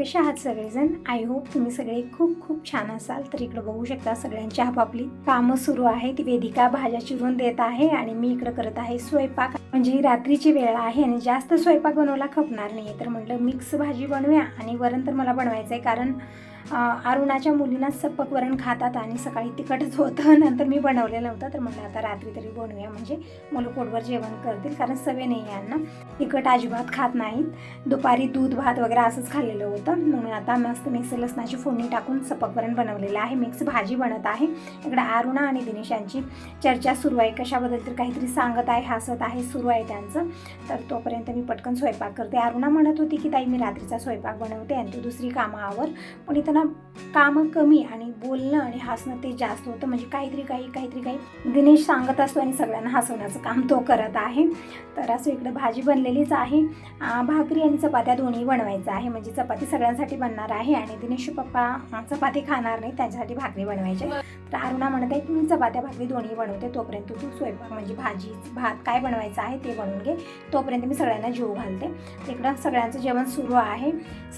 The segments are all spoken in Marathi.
कसे आहात सगळेजण? आय होप तुम्ही सगळे खूप खूप छान असाल. तर इकडं बघू शकता सगळ्यांची आपापली कामं सुरू आहे ती वेदिका भाज्या चिरून देत आहे आणि मी इकडं करत आहे स्वयंपाक. म्हणजे ही रात्रीची वेळ आहे आणि जास्त स्वयंपाक बनवायला खपणार नाही तर म्हटलं मिक्स भाजी बनवूया आणि वरण तर मला बनवायचं आहे कारण अरुणाच्या मुलींना सपक वरण खातात आणि सकाळी तिखटच होतं नंतर मी बनवलेलं होतं. तर म्हटलं आता रात्री तरी बनवूया. म्हणजे मुलं पोटभर जेवण करतील. कारण सवय नाही आहे यांना. तिखट अजिबात खात नाहीत. दुपारी दूध भात वगैरे असंच खाल्लेलं होतं. म्हणून आता मस्त मिक्स लसणाची फोडणी टाकून सपक वरण बनवलेलं आहे. मिक्स भाजी बनत आहे. इकडे अरुणा आणि दिनेश यांची चर्चा सुरू आहे. कशाबद्दल तर काहीतरी सांगत आहे हसत आहे सुरू आहे त्यांचं. तर तोपर्यंत मी पटकन स्वयंपाक करते. अरुणा म्हणत होती की ताई मी रात्रीचा स्वयंपाक बनवते आणि तू दुसरी कामं आवर पण इथं ना कामं कमी आणि बोलणं आणि हसणं ते जास्त होतं. म्हणजे काहीतरी काही काहीतरी काही दिनेश सांगत असतो आणि सगळ्यांना हसवण्याचं काम तो करत आहे. तर असं इकडं भाजी बनलेलीच आहे. भाकरी आणि चपात्या दोन्ही बनवायचं आहे. म्हणजे चपाती सगळ्यांसाठी बनणार आहे आणि दिनेश पप्पा चपाती खाणार नाही त्यांच्यासाठी भाकरी बनवायची आहे. तर अरुणा म्हणत आहे की मी चपात्या भाकरी दोन्ही बनवते तोपर्यंत तू स्वयंपाक म्हणजे भाजी भात काय बनवायचं आहे ते बनवून घे. तोपर्यंत मी सगळ्यांना जेव घालते. तिकडं सगळ्यांचं जेवण सुरू आहे.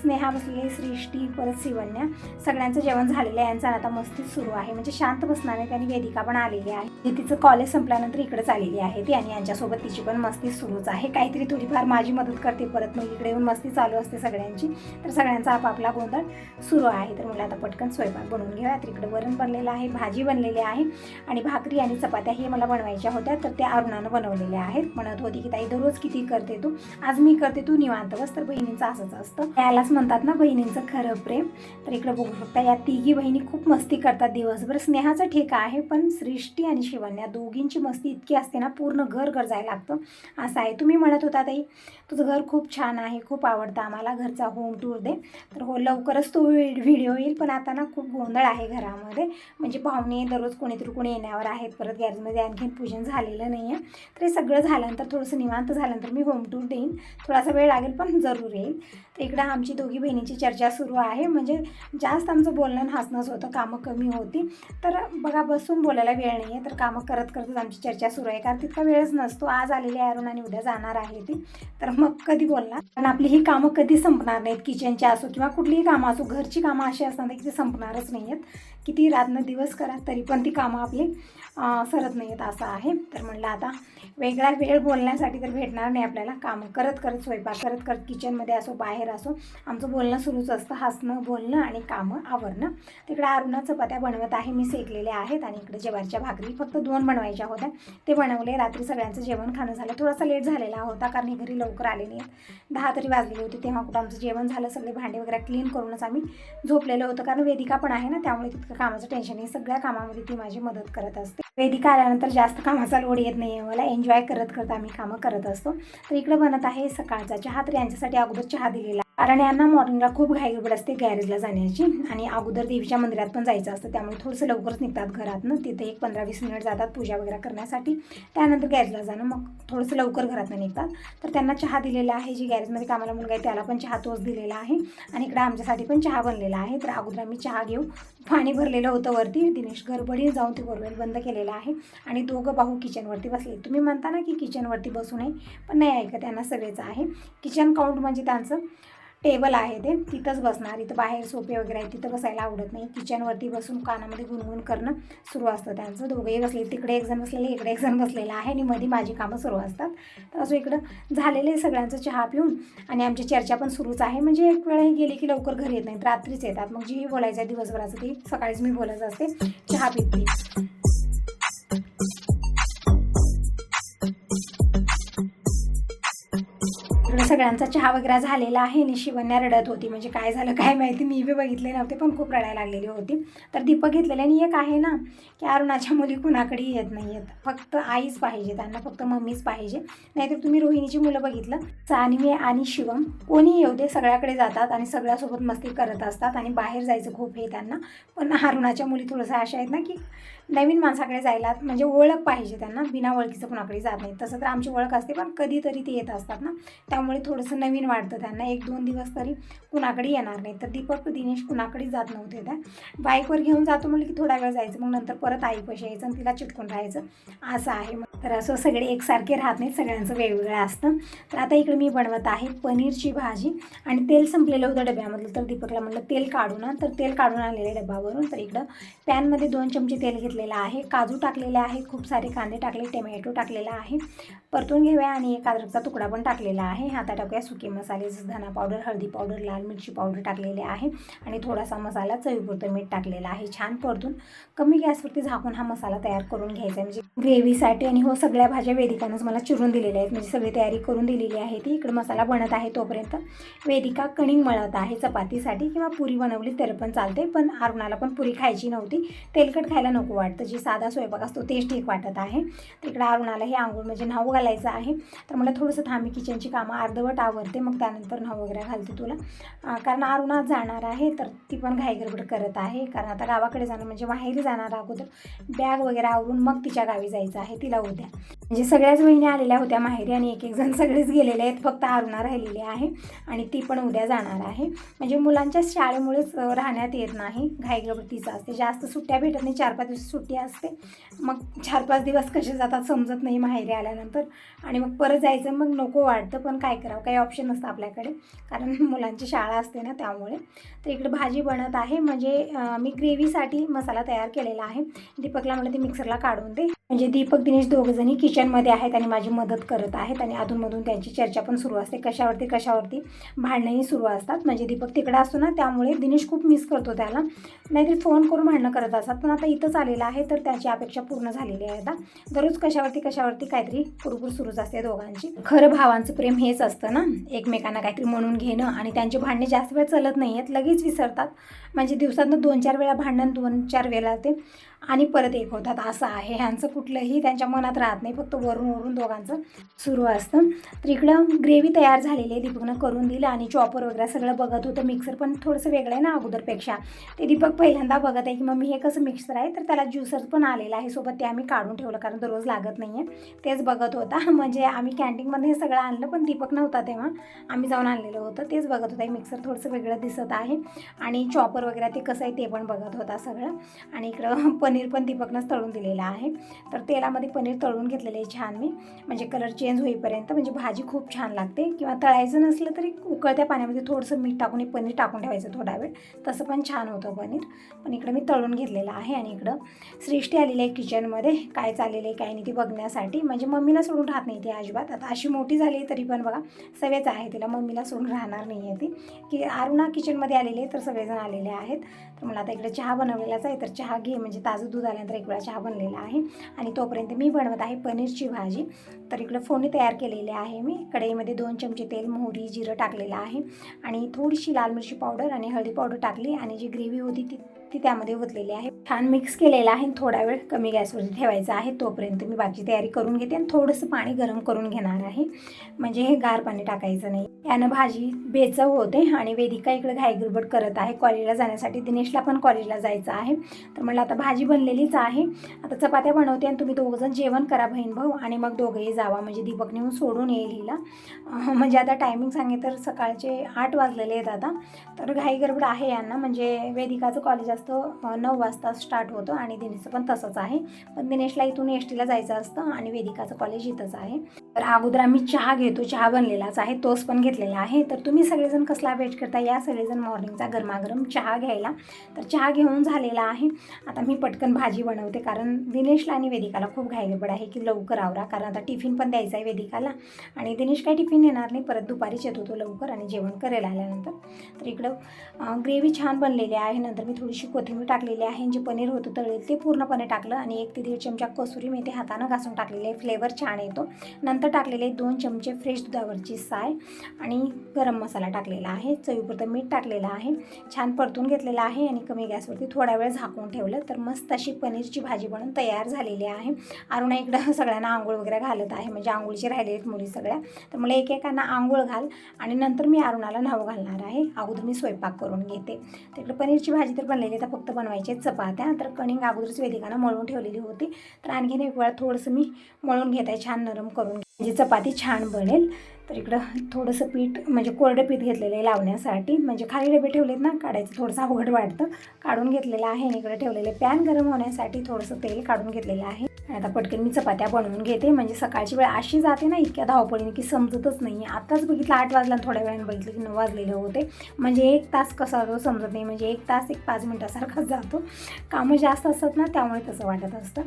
स्नेहा बसलेली सृष्टी परत शिवण्या सगळ्यांचं जेवण झालेलं आहे यांचं आता मस्ती सुरू आहे. म्हणजे शांत बसणार त्यांनी आणि वेदिका पण आलेली आहे. ती तिचं कॉलेज संपल्यानंतर इकडेच आलेली आहे ती आणि यांच्यासोबत तिची पण मस्ती सुरूच आहे. काहीतरी थोडीफार माझी मदत करते परत. मग इकडे येऊन मस्ती चालू असते सगळ्यांची. तर सगळ्यांचा आपापला गोंधळ सुरू आहे. तर मला आता पटकन स्वयंपाक बनवून घेऊया. तर इकडे वरण बनलेलं आहे भाजी बनलेली आहे आणि भाकरी आणि चपात्या हे मला बनवायच्या होत्या. तर त्या अरुणानं बनवलेल्या आहेत. म्हणत होती की ताई दररोज किती करते तू? आज मी करते तू निवांत बस. तर बहिणींचं असंच असतं. त्यालाच म्हणतात ना बहिणींचं खरं प्रेम. तर इकडे बघू शकता या तिघी बहिणी खूप मस्ती करतात दिवसभर. स्नेहाचा ठेका आहे पण सृष्टी आणि शिवण या दोघींची मस्ती इतकी असते ना पूर्ण घर घर जायला लागतं. असं आहे. तुम्ही म्हणत होता ताई तुझं घर खूप छान आहे खूप आवडतं आम्हाला घरचा होम टूर दे. तर हो लवकरच तो व्हिडिओ येईल पण आता ना खूप गोंधळ आहे घरामध्ये. म्हणजे पाहुणे दररोज कोणीतरी कोणी येण्यावर आहेत परत गॅरेजमध्ये आणखीन पूजन झालेलं नाही आहे तर हे सगळं झाल्यानंतर थोडंसं निवांत झाल्यानंतर मी होम टूर देईन. थोडासा वेळ लागेल पण जरूर येईल. तर इकडं आमची दोघी बहिणीची चर्चा सुरू आहे. म्हणजे जास्त आमचं बोलणं आणि हसणंच होतं कामं कमी होती. तर बघा बसून बोलायला वेळ नाही आहे तर कामं करत करतच आमची चर्चा सुरू आहे. कारण तितका वेळच नसतो. आज आलेली आहे अरुण आणि उद्या जाणार आहे ती. तर मग कधी बोलणार? कारण आपली ही कामं कधी संपणार नाहीत? किचनची असो किंवा कुठलीही कामं असो घरची कामं अशी असणार की ती संपणारच नाही आहेत किती रातनं दिवस करा तरी पण ती कामं आपली सरत नाही आहेत असं आहे. तर म्हणलं आता वेगळा वेळ बोलण्यासाठी तर भेटणार नाही आपल्याला. कामं करत करत स्वयंपाक करत करत किचनमध्ये असो बाहेर असो आमचं बोलणं सुरूच असतं. हसणं बोलणं आणि कामं आवरणं. तिकडे अरुणा चपात्या बनवत आहे. मी सेकलेल्या आहेत आणि इकडे जेवारच्या भाकरी फक्त दोन बनवायच्या होत्या. ते बनवले. रात्री सगळ्यांचं जेवण खाणं झालं. थोडासा लेट झालेला होता कारण घरी लवकर आले नाहीत. दहा तरी वाजलेली होती तेव्हा कुठं आमचं जेवण झालं. सगळे भांडे वगैरे क्लीन करूनच आम्ही झोपलेलं होतं कारण वेदिका पण आहे ना त्यामुळे तितकं कामाचं टेन्शन नाही. सगळ्या कामामध्ये ती माझी मदत करत असते. वेदिका आल्यानंतर जास्त कामाचा लोड येत नाही. आहे मला एन्जॉय करत करत आम्ही कामं करत असतो. तर इकडे बनत आहे सकाळचा चहा. तर यांच्यासाठी अगोदर चहा दिलेला कारण यांना मॉर्निंगला खूप घाईगडबड असते गॅरेजला जाण्याची. आणि अगोदर देवीच्या मंदिरात पण जायचं असतं त्यामुळे थोडंसं लवकरच निघतात घरातनं. तिथे एक पंधरा वीस मिनिट जातात पूजा वगैरे करण्यासाठी. त्यानंतर गॅरेजला जाणं मग थोडंसं लवकर घरातनं निघतात. तर त्यांना चहा दिलेला आहे जी गॅरेजमध्ये कामाला मुलगा आहे त्याला पण चहा तोच दिलेला आहे. आणि इकडे आमच्यासाठी पण चहा बनलेला आहे. तर अगोदर आम्ही चहा घेऊ पाणी भरलेलं होतं वरती. दिनेश गडबडीने जाऊन ते बोरवेल बंद केलेलं आहे. आणि दोघं भाऊ किचनवरती बसले. तुम्ही म्हणता ना की किचनवरती बसू नये पण नाही ऐकत त्यांना सवयचं आहे. किचन काउंट म्हणजे त्यांचं टेबल आहे ते तिथंच बसणार. इथं बाहेर सोपे वगैरे आहे तिथं बसायला आवडत नाही. किचनवरती बसून कानामध्ये गुणगुण करणं सुरू असतं त्यांचं. दोघंही बसले तिकडे एक जण बसलेले इकडे एक जण बसलेला आहे आणि मध्ये माझी कामं सुरू असतात. तर असं इकडं झालेले सगळ्यांचं चहा पिऊन आणि आमची चर्चा पण सुरूच आहे. म्हणजे एक वेळ हे गेले की लवकर घरी येत नाहीत रात्रीच येतात. मग जी बोलायचं आहे दिवसभराचं ती सकाळीच मी बोलत असते चहा पिते सगळ्यांचा चहा वगैरे झालेला आहे. आणि शिवण्या रडत होती. म्हणजे काय झालं काय माहिती? मी बी बघितले नव्हते पण खूप रडायला लागलेली होती. तर दीपक घेतलेले आणि एक आहे ना की अरुणाच्या मुली कुणाकडेही येत नाही आहेत फक्त आईच पाहिजे त्यांना फक्त मम्मीच पाहिजे. नाहीतर तुम्ही रोहिणीची मुलं बघितलं. सानवी आणि शिवम कोणी येऊ दे सगळ्याकडे जातात आणि सगळ्यासोबत मस्ती करत असतात आणि बाहेर जायचं खूप हे त्यांना. पण अरुणाच्या मुली थोडंसं अशा आहेत ना की नवीन माणसाकडे जायला म्हणजे ओळख पाहिजे त्यांना. बिना ओळखीचं कुणाकडे जात नाही तसं तर आमची ओळख असते पण कधीतरी ते येत असतात ना. त्यामुळे थोडंसं नवीन वाटतं त्यांना. एक दोन दिवस तरी कुणाकडे येणार नाही. तर दीपक दिनेश कुणाकडे जात नव्हते त्या. बाईकवर घेऊन जातो म्हटलं की थोडा वेळ जायचं. मग नंतर परत आईपाशी यायचं आणि तिला चिटकून राहायचं. असं आहे मग. तर असं सगळे एकसारखे राहत नाहीत. सगळ्यांचं वेगवेगळं असतं. तर आता इकडे मी बनवत आहे पनीरची भाजी आणि तेल संपलेलं होतं डब्यामधलं. तर दीपकला म्हटलं तेल काढून ना. तर तेल काढून आणलेलं आहे डब्यावरून. तर इकडं पॅनमध्ये दोन चमचे तेल घेतलेलं आहे. काजू टाकलेले आहे. खूप सारे कांदे टाकले. टोमॅटो टाकलेला आहे. परतून घेऊया आणि एक अद्रकचा तुकडा पण टाकलेला आहे. आता टाकूया. सुके मसाले जसं धना पावडर हळदी पावडर लाल मिरची पावडर टाकलेले आहे. आणि थोडासा मसाला चवीपुरतं मीठ टाकलेलं आहे. छान परतून कमी गॅसवरती झाकून हा मसाला तयार करून घ्यायचा आहे. म्हणजे ग्रेव्हीसाठी आणि हो सगळ्या भाज्या वेदिकानंच मला चिरून दिलेल्या आहेत. म्हणजे सगळी तयारी करून दिलेली आहे ती. इकडे मसाला बनत आहे तोपर्यंत. वेदिका कणिंग मळत आहे चपातीसाठी किंवा पुरी बनवली तरी पण चालते. पण अरुणाला पण पुरी खायची नव्हती. तेलकट खायला नको वाटतं. जी साधा स्वयंपाक असतो तेच ठीक वाटत आहे. तिकडे अरुणाला हे आंघोळ म्हणजे नाव घालायचं आहे. तर मला थोडंसं थांबी किचनची कामं अर्ध अर्धवट आवरते मग त्यानंतर न्हाऊ वगैरे घालते तुला. कारण अरुणा जाणार आहे तर ती पण घाईगडबड करत आहे. कारण आता गावाकडे जाणं म्हणजे माहेरी जाणार अगोदर. बॅग वगैरे आवरून मग तिच्या गावी जायचं आहे तिला उद्या. म्हणजे सगळ्याच बहिणी आलेल्या होत्या माहेरी आणि एक एक जण सगळेच गेलेले आहेत. फक्त अरुणा राहिलेली आहे आणि ती पण उद्या जाणार आहे. म्हणजे मुलांच्या शाळेमुळेच राहण्यात येत नाही. घाई असते. जास्त सुट्ट्या भेटत नाही. चार पाच दिवस सुट्टी असते. मग चार पाच दिवस कसे जातात समजत नाही माहेरी आल्यानंतर. आणि मग परत जायचं मग नको वाटतं. पण काय करावं? काही ऑप्शन नसतं आपल्याकडे. कारण मुलांची शाळा असते ना त्यामुळे. तर इकडे भाजी बनत आहे. म्हणजे मी ग्रेव्हीसाठी मसाला तयार केलेला आहे. दीपकला म्हणलं ते मिक्सरला काढून दे. म्हणजे दीपक दिनेश दोघंजणी किचनमध्ये आहेत आणि माझी मदत करत आहेत आणि अधूनमधून त्यांची चर्चा पण सुरू असते. कशावरती कशावरती भांडणंही सुरू असतात. म्हणजे दीपक तिकडं असतो ना त्यामुळे दिनेश खूप मिस करतो त्याला. नाहीतर फोन करून भांडणं करत असतात. पण आता इथंच आलेलं आहे तर त्याची अपेक्षा पूर्ण झालेली आहे आता. दररोज कशावरती कशावरती काहीतरी कुरकुर सुरूच असते दोघांची. खरं भावांचं प्रेम हेच असतं ना एकमेकांना काहीतरी म्हणून घेणं आणि त्यांचे भांडणे जास्त वेळ चलत नाही आहेत लगेच विसरतात. म्हणजे दिवसातनं दोन चार वेळा भांडण दोन चार वेळा ते आणि परत एक होतात. असं आहे. ह्यांचं कुठलंही त्यांच्या मनात राहत नाही फक्त वरून वरून दोघांचं सुरू असतं. तर इकडं ग्रेव्ही तयार झालेली आहे दीपकनं करून दिलं आणि चॉपर वगैरे सगळं बघत होतं. मिक्सर पण थोडंसं वेगळं आहे ना अगोदरपेक्षा. ते दीपक पहिल्यांदा बघत आहे की मम्मी हे कसं मिक्सर आहे? तर त्याला ज्युसर पण आलेलं आहे. सोबत ते आम्ही काढून ठेवलं कारण दररोज लागत नाही आहे तेच बघत होता. म्हणजे आम्ही कॅन्टीनमध्ये हे सगळं आणलं पण दीपक नव्हता तेव्हा. आम्ही जाऊन आणलेलं होतं. तेच बघत होता. मिक्सर थोडंसं वेगळं दिसत आहे. आणि चॉपर वगैरे ते कसं आहे ते पण बघत होता सगळं. आणि इकडं पनीर पण दीपकनंच तळून दिलेलं आहे. तर तेलामध्ये पनीर तळून घेतलेलं आहे छान मी. म्हणजे कलर चेंज होईपर्यंत. म्हणजे भाजी खूप छान लागते. किंवा तळायचं नसलं तरी उकळत्या पाण्यामध्ये थोडंसं मीठ टाकून पनीर टाकून ठेवायचं थोडा वेळ. तसं पण छान होतं पनीर. पण इकडं मी तळून घेतलेलं आहे आणि इकडं सृष्टी आलेली आहे किचनमध्ये काय चाललेलं आहे काय नाही ती बघण्यासाठी. म्हणजे मम्मीला सोडून राहत नाही ती अजिबात. आता अशी मोठी झाली तरी पण बघा सवयच आहे तिला. मम्मीला सोडून राहणार नाही आहे ती. की अरुणा किचनमध्ये आलेली आहे तर सगळेजण आलेले आहेत. तर मला आता इकडे चहा बनवलेलाच आहे. तर चहा घे. म्हणजे ताजं दूध आल्यानंतर एक वेळा चहा बनलेला आहे. आणि तोपर्यंत मी बनवत आहे पनीरची भाजी. तर इकडं फोडणी तयार केलेली आहे मी. कढईमध्ये दोन चमचे तेल मोहरी जिरं टाकलेलं आहे. आणि थोडीशी लाल मिरची पावडर आणि हळदी पावडर टाकली. आणि जी ग्रेव्ही होती ती ती त्यामध्ये ओतलेली आहे. छान मिक्स केलेलं आहे. थोडा वेळ कमी गॅसवरती ठेवायचा आहे. तोपर्यंत मी बाकी तयारी करून घेते आणि थोडंसं पाणी गरम करून घेणार आहे. म्हणजे हे गार पाणी टाकायचं नाही. यानं भाजी बेचव होते आणि वेदिका इकडे घाईगडबड करत आहे. कॉलेजला जाण्यासाठी दिनेशला पण कॉलेजला जायचं आहे. तर म्हटलं आता भाजी बनलेलीच आहे. आता चपात्या बनवते आणि तुम्ही दोघंजण जेवण करा बहीण भाऊ आणि मग दोघंही जावा. म्हणजे दीपक नेऊन सोडून येईल हिला म्हणजे आता टायमिंग सांगे तर सकाळचे आठ वाजलेले आहेत आता. तर घाईगडबड आहे यांना. म्हणजे वेदिकाचं कॉलेज असतो नऊ वाजता स्टार्ट होतो आणि दिनेशचं पण तसंच आहे. पण दिनेशला इथून एस टीला जायचं असतं आणि वेदिकाचं कॉलेज इथंच आहे. तर अगोदर आम्ही चहा घेतो चहा बनलेलाच आहे तोच पण घेतलेला आहे. तर तुम्ही सगळेजण कसला वेट करता या सगळेजण मॉर्निंगचा गरमागरम चहा घ्यायला. तर चहा घेऊन झालेला आहे. आता मी पटकन भाजी बनवते कारण दिनेशला आणि वेदिकाला खूप घाईगडबड आहे की लवकर आवरा. कारण आता टिफिन पण द्यायचा आहे वेदिकाला. आणि दिनेश काही टिफिन येणार नाही परत दुपारीच येतो तो लवकर आणि जेवण करेल आल्यानंतर. तर इकडं ग्रेव्ही छान बनलेली आहे. नंतर मी थोडीशी कोथिंबीर टाकलेली आहे जे पनीर होतं तळेल ते पूर्णपणे टाकलं आणि एक ते दीड चमचा कसुरी मेथी हातानं घासून टाकलेले आहे फ्लेवर छान येतो. नंतर टाकलेले दोन चमचे फ्रेश दुधावरची साय आणि गरम मसाला टाकलेला आहे. चवीपुरतं मीठ टाकलेलं आहे. छान परतून घेतलेलं आहे आणि कमी गॅसवरती थोडा वेळ झाकून ठेवलं तर मस्त अशी पनीरची भाजी बनून तयार झालेली आहे. अरुणा इकडं सगळ्यांना आंघोळ वगैरे घालत आहे म्हणजे आंघोळीची राहिलेली आहेत मुली सगळ्या. तर मला एकेकांना आंघोळ घाल आणि नंतर मी अरुणाला न्हावं घालणार आहे. अगोदर मी स्वयंपाक करून घेते. तिकडे पनीरची भाजी तर बनलेली आता फक्त बनवायचे आहेत चपात्या. तर कणिंग अगोदरच वेदिकानं मळून ठेवलेली होती. तर आणखीन एक वेळा थोडंसं मी मळून घेत आहे छान नरम करून. म्हणजे चपाती छान बनेल. तर इकडं थोडंसं पीठ म्हणजे कोरडं पीठ घेतलेलं आहे लावण्यासाठी. म्हणजे खाली डबे ठेवलेत ना काढायचं थोडंसं अवघड वाटतं. काढून घेतलेलं आहे आणि इकडे ठेवलेले पॅन गरम होण्यासाठी थोडंसं तेल काढून घेतलेलं आहे. आणि आता पटकन मी चपात्या बनवून घेते. म्हणजे सकाळची वेळ अशी जाते ना इतक्या धावपळीने की समजतच नाही. आताच बघितलं आठ वाजला थोड्या वेळाने बघितलं की नऊ वाजलेले होते. म्हणजे एक तास कसा जो समजत नाही. म्हणजे एक तास एक पाच मिनटासारखाच जातो. कामं जास्त असतात ना त्यामुळे तसं वाटत असतं.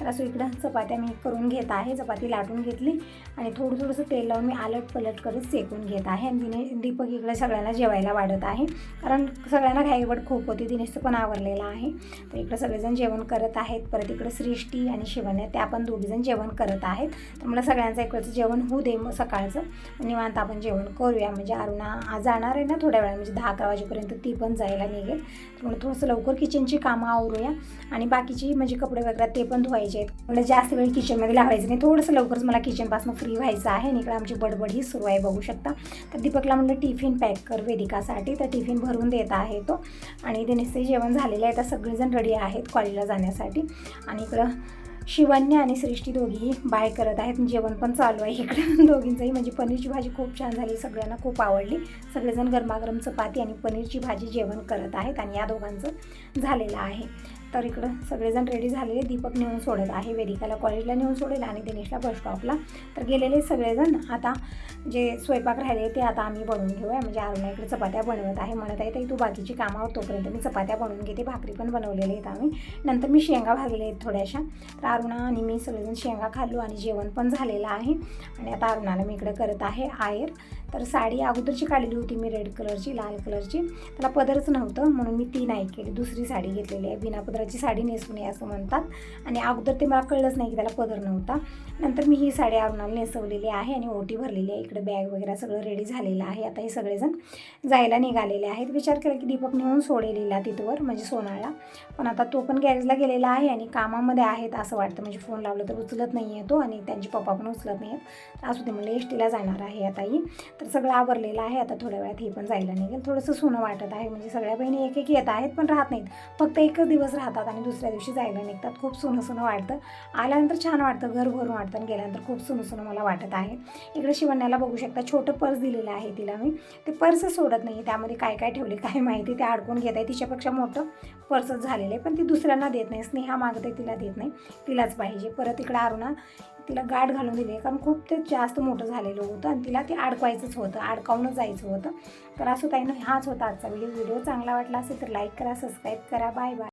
तर असं इकडं चपात्या मी करून घेत आहे. चपाती लाटून घेतली आणि थोडं थोडंसं तेल लावून मी आलट पलट करत सेकून घेत आहे. आणि दिने दीपक इकडे सगळ्यांना जेवायला वाढत आहे. कारण सगळ्यांना घाईवड खूप होती. दिनेशचं पण आवरलेलं आहे. तर इकडं सगळेजण जेवण करत आहेत. परत इकडं सृष्टी आणि शिवण्या त्या पण दोघीजण जेवण करत आहेत. तर मला सगळ्यांचं इकडचं जेवण होऊ दे मग सकाळचं. निवांत आपण जेवण करूया. म्हणजे अरुणा जाणार आहे ना थोड्या वेळा म्हणजे दहा अकरा वाजेपर्यंत ती पण जायला निघेल. तर मला थोडंसं लवकर किचनची कामं आवरूया. आणि बाकीची म्हणजे कपडे वगैरे ते पण धुवायचे आहेत मला जास्त वेळ किचनमध्ये लावायचं नाही. थोडंसं लवकरच मला किचनपासून फ्री व्हायचं आहे. आणि इकडे आमची बडबड ही सुरू आहे बघू शकता. तर दीपकला म्हणलं टिफिन पॅक कर वेदिकासाठी. तर टिफिन भरून देत आहे तो. आणि दिनेशचे जेवण झालेलं आहे. तर सगळेजण रेडी आहेत कॉलेजला जाण्यासाठी. आणि इकडं शिवन्य आणि सृष्टी दोघीही बाय करत आहेत. जेवण पण चालू आहे इकडं. दोघींचंही. म्हणजे पनीरची भाजी खूप छान झाली. सगळ्यांना खूप आवडली. सगळेजण गरमागरम चपाती आणि पनीरची भाजी जेवण करत आहेत. आणि या दोघांचं झालेलं आहे. तर इकडं सगळेजण रेडी झालेले दीपक नेऊन सोडत आहे. वेदिकाला कॉलेजला नेऊन सोडेल आणि दिनेशला बस स्टॉपला तर गेलेले सगळेजण आता जे स्वयंपाक राहिले ते आता आम्ही बनवून घेऊया. म्हणजे अरुणा इकडे चपात्या बनवत आहे. म्हणत आहे ताई तू बाकीची कामावर तोपर्यंत मी चपात्या बनवून घेते. भाकरी पण बनवलेले आहेत आम्ही. नंतर मी शेंगा भाजलेल्या आहेत थोड्याशा. तर अरुणा आणि मी सगळेजण शेंगा खाल्लो आणि जेवण पण झालेलं आहे. आणि आता अरुणाला मी इकडे करत आहे आयर. तर साडी अगोदरची काढलेली होती मी रेड कलरची लाल कलरची त्याला पदरच नव्हतं म्हणून मी ती नाही केली. दुसरी साडी घेतलेली आहे. बिना पदराची साडी नेसू नये असं म्हणतात. आणि अगोदर ते मला कळलंच नाही की त्याला पदर नव्हता. नंतर मी ही साडी अरुणाला नेसवलेली आहे आणि ओटी भरलेली आहे. इकडे बॅग वगैरे सगळं रेडी झालेलं आहे. आता हे सगळेजण जायला निघालेले आहेत. विचार केला की दीपक नेऊन सोडेलेला तिथवर म्हणजे सोनाळला. पण आता तो पण गॅरेजला गेलेला आहे आणि कामामध्ये आहेत असं वाटतं. म्हणजे फोन लावलं तर उचलत नाही आहे तो आणि त्यांचे पप्पा पण उचलत नाही आहेत असू दे म्हणजे एस टीला जाणार आहे आता ही. तर सगळं आवरलेलं आहे. आता थोड्या वेळात हे पण जायला निघेल. थोडंसं सोनं वाटत आहे. म्हणजे सगळ्या बहिणी एक एक येत आहेत पण राहत नाहीत. फक्त एकच दिवस राहतात आणि दुसऱ्या दिवशी जायला निघतात. खूप सोनं सोनं वाटतं. आल्यानंतर छान वाटतं. घर भरून वाटतं आणि गेल्यानंतर खूप सोनं सोनं मला वाटत आहे. इकडे शिवण्याला बघू शकता छोटं पर्स दिलेलं आहे तिला मी. ते पर्स सोडत नाही. त्यामध्ये काय काय ठेवले काय माहिती ते अडकून घेत आहे. तिच्यापेक्षा मोठं पर्सच झालेलं आहे. पण ती दुसऱ्यांना देत नाही. स्नेहा मागते तिला देत नाही. तिलाच पाहिजे. परत इकडं अरुणा तिला गाठ घालून दिली आहे. कारण खूप ते जास्त मोठं झालेलं होतं आणि तिला ते अडकवायचंच होतं अडकावूनच जायचं होतं. तर असं ताईनं हाच होता आजचा व्हिडिओ व्हिडिओ चांगला वाटला असेल तर लाईक करा सबस्क्राईब करा. Bye bye